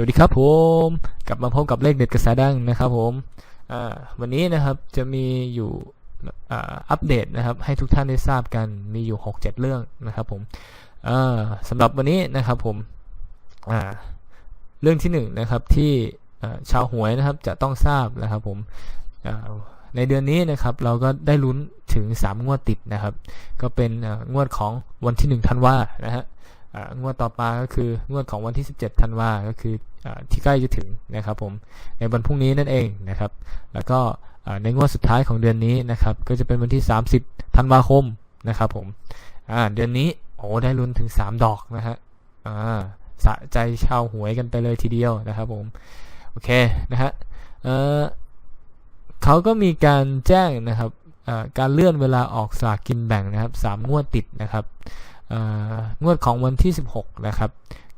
สวัสดีครับผมกลับมาพบกับเลขเด็ดกระแสดังนะครับผมวันนี้นะครับจะมีอยู่อัปเดตนะครับ ให้ทุกท่านได้ทราบกันมีอยู่ 6-7 เรื่องนะครับผมสำหรับวันนี้นะครับผมเรื่องที่1นงนะครับที่ชาวหวยนะครับจะต้องทราบนะครับผมในเดือนนี้นะครับเราก็ได้ลุ้นถึง 3 งวดติดนะครับ ก็เป็นงวดของวันที่1ธันวานะฮะงวดต่อมาก็คืองวดของวันที่ 17 ธันวาก็คือ ที่ใกล้จะถึงนะครับผมในวันพรุ่งนี้นั่นเองนะครับ แล้วก็ในงวดสุดท้ายของเดือนนี้นะครับ ก็จะเป็นวันที่ 30ธันวาคมนะครับผมเดือนนี้โอ้ได้ลุ้นถึง 3 ดอกนะฮะสะใจชาวหวยกันไปเลยทีเดียวนะครับผมโอเคนะฮะเเขาก็มีการแจ้งนะครับการเลื่อนเวลาออกสลากกินแบ่งนะครับสามงวดติดนะครับ งวดของวันที่ 16 นะครับ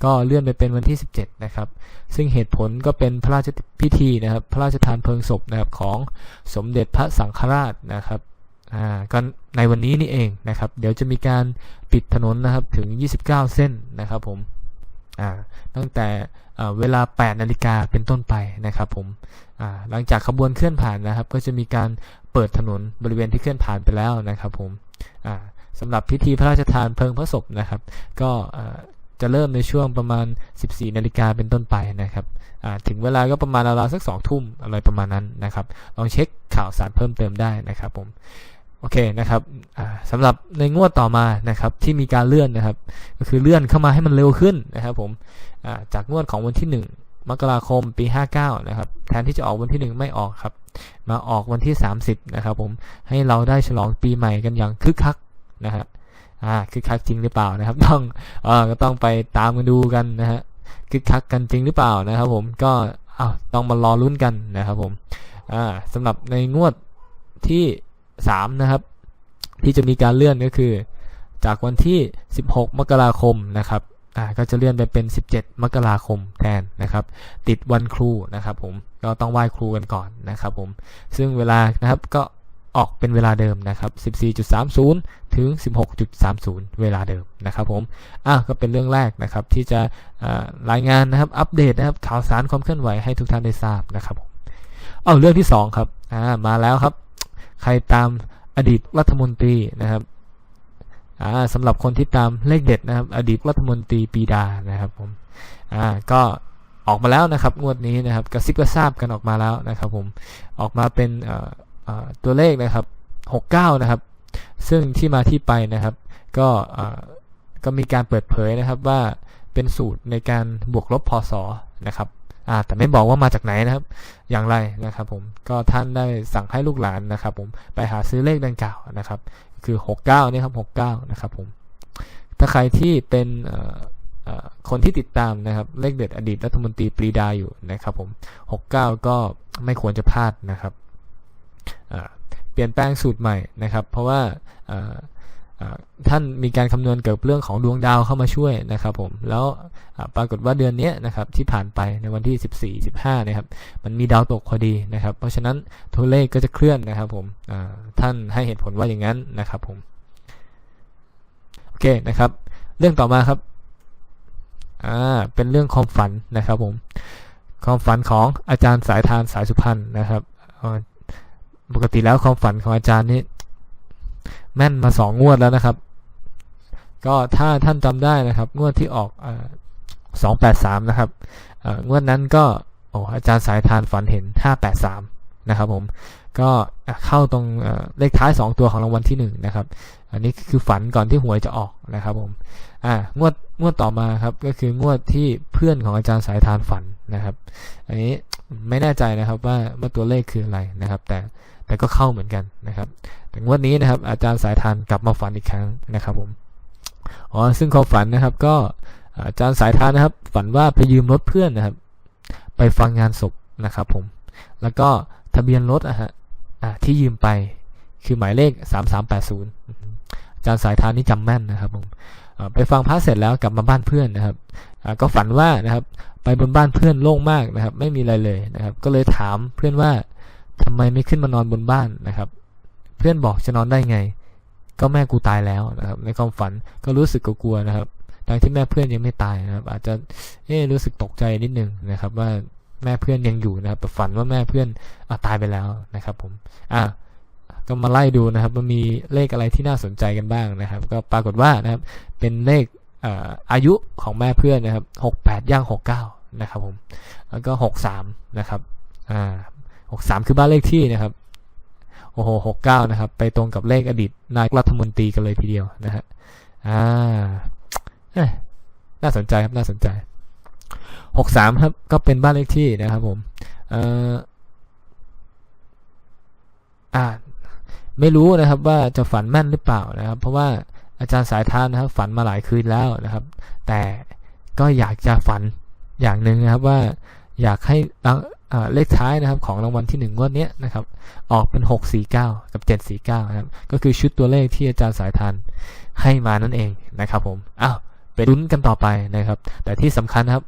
ก็เลื่อนไปเป็นวันที่ 17 นะครับ ซึ่งเหตุผลก็เป็นพระราชพิธีนะครับ พระราชทานเพลิงศพนะครับของสมเด็จพระสังฆราชนะครับก็ในวันนี้นี่เองนะครับ เดี๋ยวจะมีการปิดถนนนะครับถึง 29 เส้นนะครับผมตั้งแต่เวลา 8 นาฬิกาเป็นต้นไปนะครับผมหลังจากขบวนเคลื่อนผ่านนะครับ ก็จะมีการเปิดถนนบริเวณที่เคลื่อนผ่านไปแล้วนะครับผมอ่า สำหรับพิธีพระราชทานเพลิงพระศพนะครับ ก็จะเริ่มในช่วงประมาณ 14 นาฬิกาเป็นต้นไปนะครับถึงเวลาก็ประมาณราวๆสัก 2 ทุ่มอะไรประมาณนั้นนะครับ ลองเช็คข่าวสารเพิ่มเติมได้นะครับผมโอเคนะครับสำหรับในงวดต่อมานะครับที่มีการเลื่อนนะครับ ก็คือเลื่อนเข้ามาให้มันเร็วขึ้นนะครับผมจากงวดของวันที่ 1 มกราคมปี 59 นะครับ แทนที่จะออกวันที่ 1 ไม่ออกครับ มาออกวันที่ 30 นะครับผมให้เราได้ฉลองปีใหม่กันอย่างคึกคัก นะฮะอ่าคึกคักจริงหรือเปล่านะครับ ต้องเออก็ต้องไปตามกันดูกันนะฮะคึกคักกันจริงหรือเปล่านะครับ ผมก็อ้าวต้องมารอลุ้นกันนะครับ ผมอ่าสำหรับในงวดที่3นะครับ ที่จะมีการเลื่อนก็คือ จากวันที่ 16 มกราคมนะครับอ่าก็จะเลื่อนไปเป็น 17 มกราคมแทนนะครับ ติดวันครูนะครับ ผมก็ต้องไหว้ครูกันก่อนนะครับ ผมซึ่งเวลานะครับก็ ออกเป็นเวลาเดิมนะครับ 14.30 ถึง 16.30 เวลาเดิมนะครับผม อะก็เป็นเรื่องแรกนะครับที่จะรายงานนะครับ อัปเดตนะครับข่าวสารความเคลื่อนไหวให้ทุกท่านได้ทราบนะครับผม เอาเรื่องที่ 2 ครับ อ่า มาแล้วครับ ใครตามอดีตรัฐมนตรีนะครับอ่าสำหรับคนที่ตามเลขเด็ดนะครับ อดีตรัฐมนตรีปีดานะครับผมอ่าก็ออกมาแล้วนะครับงวดนี้นะครับกระซิบกระซาบกันออกมาแล้วนะครับผมออกมาเป็น ตัวเลขนะครับ 69 นะครับ ซึ่งที่มาที่ไปนะครับ ก็ก็มีการเปิดเผยนะครับว่าเป็นสูตรในการบวกลบพศนะครับแต่ไม่บอกว่ามาจากไหนนะครับ อย่างไรนะครับผมก็ท่านได้สั่งให้ลูกหลานนะครับ ผมไปหาซื้อเลขดังกล่าวนะครับ คือ 69นี่ครับ69 นะครับผมถ้าใครที่เป็นคนที่ติดตามนะครับ เลขเด็ดอดีตรัฐมนตรีปรีดาอยู่นะครับ ผม 69 ก็ไม่ควรจะพลาดนะครับ เปลี่ยนแปลงสูตรใหม่นะครับ เพราะว่าท่านมีการคำนวณเกี่ยวกับเรื่องของดวงดาวเข้ามาช่วยนะครับผมแล้วปรากฏว่าเดือนนี้นะครับที่ผ่านไปในวันที่ 14 15นะครับมันมีดาวตกพอดีนะครับ เพราะฉะนั้นตัวเลขก็จะเคลื่อนนะครับผมท่านให้เหตุผลว่าอย่างนั้นนะครับผมโอเคนะครับ เรื่องต่อมาครับอ่าเป็นเรื่องความฝันนะครับผมความฝันของอาจารย์สายทานสายสุพรรณนะครับ ปกติแล้วความฝันของอาจารย์นี่แม่นมาสองงวดแล้วนะครับ ก็ถ้าท่านจำได้นะครับ งวดที่ออกสองแปดสามนะครับงวดนั้นก็โอ้อาจารย์สายทานฝันเห็นห้าแปดสามนะครับผมก็เข้าตรงเลขท้าย 2 ตัวของรางวัลที่1นะครับ อันนี้คือฝันก่อนที่หวยจะออกนะครับผมอ่างวดงวดต่อมาครับก็คืองวดที่เพื่อนของอาจารย์สายทานฝันนะครับ อันนี้ไม่แน่ใจนะครับว่าว่าตัวเลขคืออะไรนะครับ แต่ แต่ก็เข้าเหมือนกันนะครับแต่วดนี้นะครับอาจารย์สายทานกลับมาฝันอีกครั้งนะครับผมอ๋อซึ่งความฝันนะครับก็อาจารย์สายทานนะครับ ฝันว่าไปยืมรถเพื่อนนะครับ ไปฟังงานศพนะครับผม แล้วก็ทะเบียนรถอะฮะที่ยืมไปคือหมายเลข 3380อาจารย์สายทานนี่จำแม่นนะครับผมไปฟังพระเสร็จแล้วกลับมาบ้านเพื่อนนะครับก็ฝันว่านะครับ ไปบนบ้านเพื่อนโล่งมากนะครับ ไม่มีอะไรเลยนะครับ ก็เลยถามเพื่อนว่า ทำไมไม่ขึ้นมานอนบนบ้านนะครับ เพื่อนบอกจะนอนได้ไง ก็แม่กูตายแล้วนะครับ ในความฝันก็รู้สึกกลัวนะครับทั้งที่แม่เพื่อนยังไม่ตายนะครับ อาจจะเอ๊รู้สึกตกใจนิดนึงนะครับ ว่าแม่เพื่อนยังอยู่นะครับแต่ฝันว่าแม่เพื่อนอาตายไปแล้วนะครับ ผม อะก็มาไล่ดูนะครับว่ามีเลขอะไรที่น่าสนใจกันบ้างนะครับ ก็ปรากฏว่านะครับ เป็นเลขอ่าอายุของแม่เพื่อนนะครับหกแปดย่างหกเก้านะครับ ผม แล้วก็หกสามนะครับ อ่า หกสามคือบ้านเลขที่นะครับ โอ้โหหกเก้านะครับ ไปตรงกับเลขอดีตนายกรัฐมนตรีกันเลยทีเดียวนะฮะ อ่าเอ้ยน่าสนใจครับ น่าสนใจหกสามครับ ก็เป็นบ้านเลขที่นะครับผม เอ่อ อ่า ไม่รู้นะครับว่าจะฝันแม่นหรือเปล่านะครับ เพราะว่าอาจารย์สายทานนะครับ ฝันมาหลายคืนแล้วนะครับ แต่ก็อยากจะฝันอย่างหนึ่งนะครับว่าอยากให้ เลขท้ายนะครับของรางวัลที่หนึ่งงวดนี้นะครับออกเป็นหกสี่เก้ากับเจ็ดสี่เก้านะครับก็คือชุดตัวเลขที่อาจารย์สายทานให้มานั่นเองนะครับผมอ้าวไปลุ้นกันต่อไปนะครับ แต่ที่สำคัญนะครับ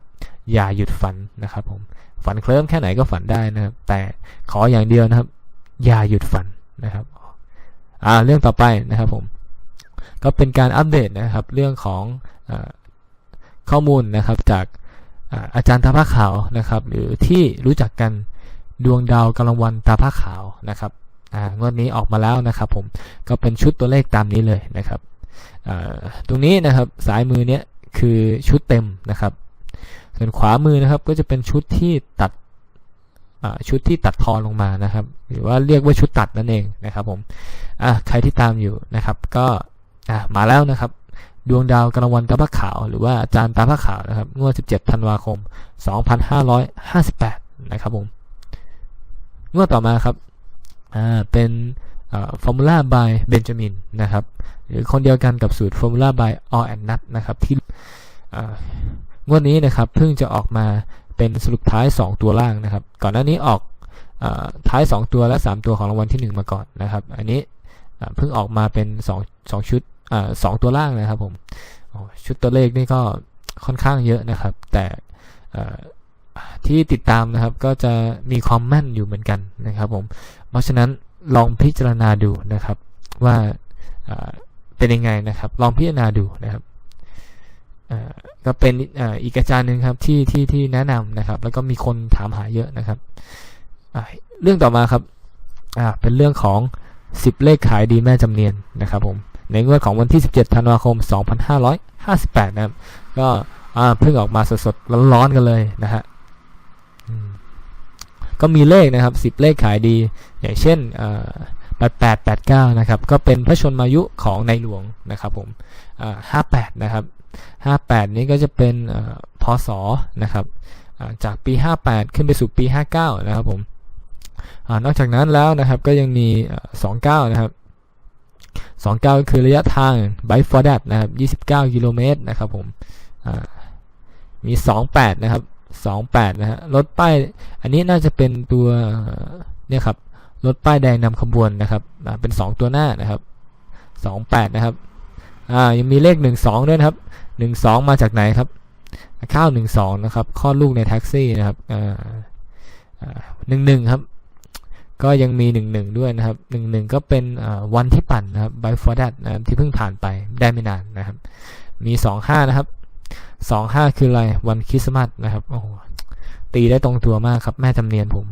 อย่าหยุดฝันนะครับผมฝันเคลิ้มแค่ไหนก็ฝันได้นะครับ แต่ขออย่างเดียวนะครับ อย่าหยุดฝันนะครับอ่าเรื่องต่อไปนะครับผมก็เป็นการอัปเดตนะครับเรื่องของอข้อมูลนะครับจาก อาจารย์ตาผ้าขาวนะครับ หรือที่รู้จักกันดวงดาวกำลังวันตาผ้าขาวนะครับงวดนี้ออกมาแล้วนะครับ ผมก็เป็นชุดตัวเลขตามนี้เลยนะครับตรงนี้นะครับสายมือเนี้ยคือชุดเต็มนะครับ ส่วนขวามือนะครับก็จะเป็นชุดที่ตัดชุดที่ตัดทอนลงมานะครับ หรือว่าเรียกว่าชุดตัดนั่นเองนะครับ ผมใครที่ตามอยู่นะครับ ก็มาแล้วนะครับ ดวงดาวกระวันตาพระขาว หรือว่าอาจารย์ตาพระขาวนะครับงวด 17 ธันวาคม 2558 นะครับผมงวดต่อมาครับอ่าเป็นฟอร์มูล่าบายเบนจามินนะครับหรือคนเดียวกันกับสูตรฟอร์มูล่าบายออแอนนัทนะครับที่งวดนี้นะครับเพิ่งจะออกมาเป็นสรุปท้าย 2 ตัวล่างนะครับ ก่อนหน้านี้ออกอท้าย 2 ตัวและ 3 ตัวของรางวัลที่ 1 มาก่อนนะครับ อันนี้เพิ่งออกมาเป็น 2 2 ชุด สองตัวล่างนะครับผมชุดตัวเลขนี่ก็ค่อนข้างเยอะนะครับ แต่ที่ติดตามนะครับก็จะมีความแม่นอยู่เหมือนกันนะครับผม เพราะฉะนั้นลองพิจารณาดูนะครับว่าเป็นยังไงนะครับ ลองพิจารณาดูนะครับก็เป็นอีกอาจารย์หนึ่งครับที่ที่ที่แนะนำนะครับ แล้วก็มีคนถามหาเยอะนะครับเรื่องต่อมาครับเป็นเรื่องของ 10 เลขขายดีแม่จำเนียนนะครับผม ในงวดของวันที่ 17 ธันวาคม 2558 นะครับ ก็เพิ่งออกมาสดๆร้อนๆกันเลยนะฮะก็มีเลขนะครับ 10 เลขขายดี อย่างเช่น 8889 นะครับ ก็เป็นพระชนมายุของในหลวงนะครับผม58 นะครับ 58 นี้ก็จะเป็นพศนะครับจากปี 58 ขึ้นไปสู่ปี 59 นะครับผมอนอกจากนั้นแล้วนะครับก็ยังมี 29 นะครับ 29คือระยะทาง by for that นะครับ 29 กิโลเมตรนะครับผมมี 28 นะครับ 28 นะฮะรถป้าย อันนี้น่าจะเป็นตัวเนี่ยครับรถป้ายแดงนำขบวนนะครับเป็น 2 ตัวหน้านะครับ 28 นะครับยังมีเลข 12 ด้วยนะครับ 12 มาจากไหนครับ ข้าว 12 นะครับข้อลูกในแท็กซี่นะครับอ่า11ครับ ก็ยังมี 1-1 ด้วยนะครับ 1-1 ก็เป็นวันที่ปั่นนะครับ by for that นะครับที่เพิ่งผ่านไปได้ไม่นานนะครับ มี 2-5 นะครับ 2-5 คืออะไรวันคริสต์มาสนะครับโอ้ตีได้ตรงตัวมากครับ แม่จำเนียนผม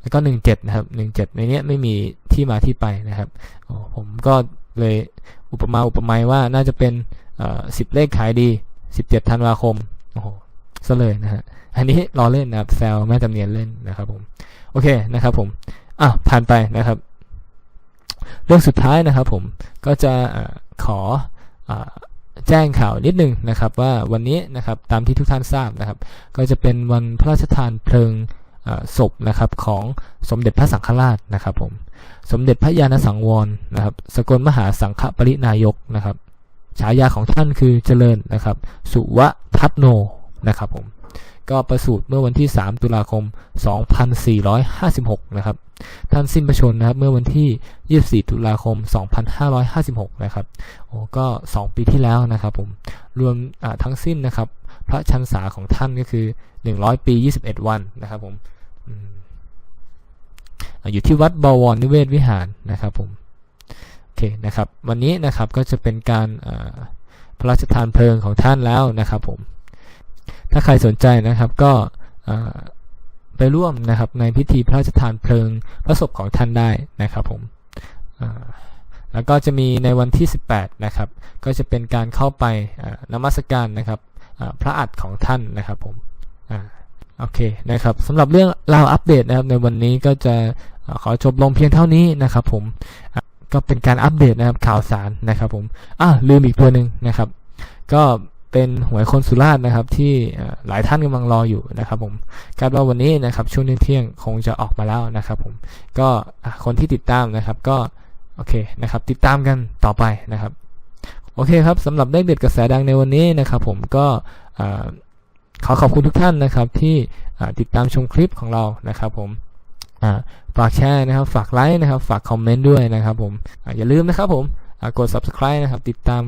แล้วก็ 17 นะครับ 17 ในนี้ไม่มีที่มาที่ไปนะครับผมก็เลยอุปมาอุปไมยว่าน่าจะเป็นสิบเลขขายดี 17 ธันวาคม โอ้โหซะเลยนะฮะ อันนี้รอเล่นนะครับแซวแม่จำเนียนเล่นนะครับผม โอเคนะครับผมอะผ่านไปนะครับ เรื่องสุดท้ายนะครับผมก็จะขออแจ้งข่าวนิดนึงนะครับว่าวันนี้นะครับตามที่ทุกท่านทราบนะครับ ก็จะเป็นวันพระราชทานเพลิงศพนะครับของสมเด็จพระสังฆราชนะครับผมสมเด็จพระญาณสังวรนะครับสกลมหาสังฆปรินายกนะครับฉายาของท่านคือเจริญนะครับ สุวัตโนนะครับผม ก็ประสูติเมื่อวันที่ 3 ตุลาคม 2456 นะครับ ท่านสิ้นพระชนนะครับ เมื่อวันที่ 24 ตุลาคม 2556 นะครับ โอ้ก็ 2 ปีที่แล้วนะครับผม รวมทั้งสิ้นนะครับ พระชันษาของท่านก็คือ 100 ปี 21 วันนะครับผมอยู่ที่วัดบวรนิเวศวิหารนะครับผม โอเคนะครับ วันนี้นะครับก็จะเป็นการพระราชทานเพลิงของท่านแล้วนะครับผม ถ้าใครสนใจนะครับก็ไปร่วมนะครับในพิธีพระราชทานเพลิงพระศพของท่านได้นะครับผมแล้วก็จะมีในวันที่ 18นะครับก็จะเป็นการเข้าไปนมัสการนะครับพระอัฐของท่านนะครับผมโอเคนะครับสำหรับเรื่องราวอัปเดตนะครับในวันนี้ก็จะขอจบลงเพียงเท่านี้นะครับผมก็เป็นการอัปเดตนะครับข่าวสารนะครับผมอ่าลืมอีกตัวหนึ่งนะครับ ก็ เป็นหวยคนสุราษฎร์นะครับ ที่หลายท่านกำลังรออยู่นะครับ ผมคาดว่าวันนี้นะครับช่วงเที่ยงคงจะออกมาแล้วนะครับ ผมก็คนที่ติดตามนะครับ ก็โอเคนะครับ ติดตามกันต่อไปนะครับ โอเคครับสำหรับเลขเด็ดกระแสดังในวันนี้นะครับ ผมก็ขอขอบคุณทุกท่านนะครับ ที่ติดตามชมคลิปของเรานะครับ ผมฝากแชร์นะครับ ฝากไลค์นะครับ ฝากคอมเมนต์ด้วยนะครับ ผมอย่าลืมนะครับผม กด subscribe นะครับ ติดตาม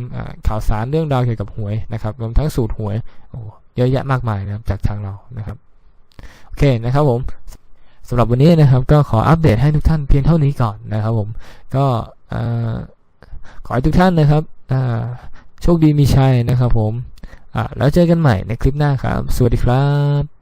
ข่าวสารเรื่องราวเกี่ยวกับหวยนะครับรวมทั้งสูตรหวยโอ้เยอะแยะมากมายนะครับจากทางเรานะครับโอเคนะครับผมสำหรับวันนี้นะครับ ก็ขออัปเดตให้ทุกท่านเพียงเท่านี้ก่อนนะครับผมก็ขอให้ทุกท่านนะครับโชคดีมีชัยนะครับผมแล้วเจอกันใหม่ในคลิปหน้าครับ สวัสดีครับ